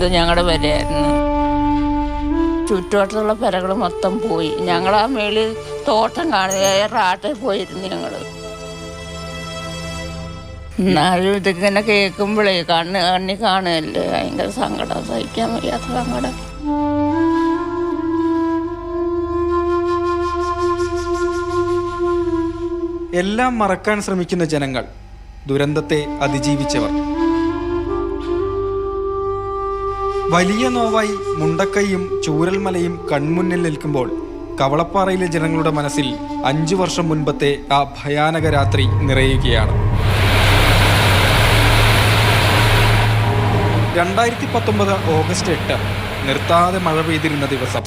ഇത് ഞങ്ങളുടെ വരെയായിരുന്നു ചുറ്റുവട്ടത്തുള്ള പെരകൾ മൊത്തം പോയി. ഞങ്ങൾ ആ മേളിൽ തോട്ടം കാണുക റാട്ടിൽ പോയിരുന്നു ഞങ്ങൾ എന്നാലും ഇതിങ്ങനെ കേൾക്കുമ്പോഴേ കണ്ണ് കണ്ണി കാണുകയല്ലേ? ഭയങ്കര സങ്കടം. സഹിക്കാൻ വയ്യാത്ത സങ്കടം. എല്ലാം മറക്കാൻ ശ്രമിക്കുന്ന ജനങ്ങൾ ദുരന്തത്തെ അതിജീവിച്ചവർ. വലിയ നോവായി മുണ്ടക്കൈയും ചൂരൽമലയും കൺമുന്നിൽ നിൽക്കുമ്പോൾ കവളപ്പാറയിലെ ജനങ്ങളുടെ മനസ്സിൽ അഞ്ചു വർഷം മുൻപത്തെ ആ ഭയാനക രാത്രി നിറയുകയാണ്. രണ്ടായിരത്തി പത്തൊമ്പത് ഓഗസ്റ്റ് എട്ട് നിർത്താതെ മഴ പെയ്തിരുന്ന ദിവസം.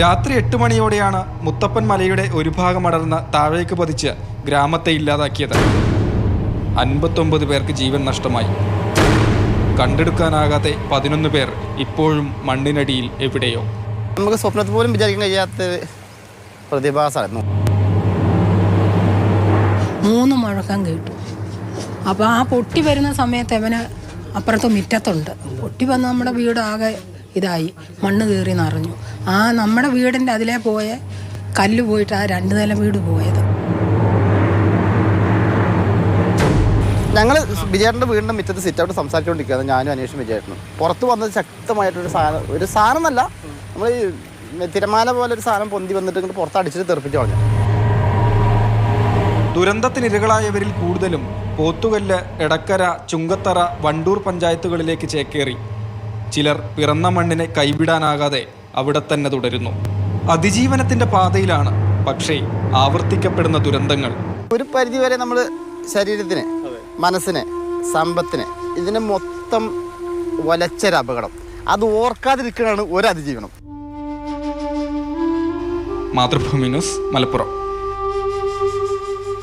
രാത്രി എട്ട് മണിയോടെയാണ് മുത്തപ്പൻ മലയുടെ ഒരു ഭാഗം അടർന്ന് താഴേക്ക് പതിച്ച് ഗ്രാമത്തെ ഇല്ലാതാക്കിയത്. അൻപത്തൊമ്പത് പേർക്ക് ജീവൻ നഷ്ടമായി. കണ്ടെടുക്കാനാകാതെ പതിനൊന്ന് പേർ ഇപ്പോഴും മണ്ണിനടിയിൽ എവിടെയോ. നമുക്ക് സ്വപ്നത്തിൽ പോലും വിചാരിക്കാൻ കഴിയാത്ത പ്രതിഭാസമായിരുന്നു. മൂന്ന് മുഴക്കം കേട്ടു. അപ്പോൾ ആ പൊട്ടി വരുന്ന സമയത്ത് അവന് അപ്പുറത്ത് മുറ്റത്തുണ്ട്. പൊട്ടി വന്ന് നമ്മുടെ വീട് ആകെ ഇതായി. മണ്ണ് കയറി നിറഞ്ഞു. ആ നമ്മുടെ വീടിന്റെ അതിലേ പോയ കല്ല് പോയിട്ട് ആ രണ്ട് നില വീട് പോയത്. ഞങ്ങൾ വിജയേട്ടന്റെ വീടിന്റെ മുറ്റത്ത് സിറ്റ് ഔട്ട് സംസാരിച്ചുകൊണ്ടിരിക്കുകയാണ് ഞാനും അന്വേഷണം വിജയേട്ടനും. പുറത്ത് വന്നത് ശക്തമായിട്ടൊരു സാധനം ഒരു സാധനം എന്നല്ല നമ്മൾ ഈ തിരമാല പോലെ ഒരു സാധനം പൊന്തി വന്നിട്ട് ഇങ്ങോട്ട് പുറത്ത് അടിച്ചിട്ട് തെറിപ്പിച്ച് കളഞ്ഞു. ദുരന്തത്തിനിരകളായവരിൽ കൂടുതലും പോത്തുകല്ല് എടക്കര ചുങ്കത്തറ വണ്ടൂർ പഞ്ചായത്തുകളിലേക്ക് ചേക്കേറി. ചിലർ പിറന്ന മണ്ണിനെ കൈവിടാനാകാതെ അവിടെ തന്നെ തുടരുന്നു. അതിജീവനത്തിന്റെ പാതയിലാണ് പക്ഷേ ആവർത്തിക്കപ്പെടുന്ന ദുരന്തങ്ങൾ. ഒരു പരിധിവരെ നമ്മൾ ശരീരത്തിന് മനസ്സിന് സമ്പത്തിനെ ഇതിനെ മൊത്തം വലച്ചൊരു അപകടം. അത് ഓർക്കാതിരിക്കണതാണ് ഒരു അതിജീവനം. മാതൃഭൂമി ന്യൂസ് മലപ്പുറം.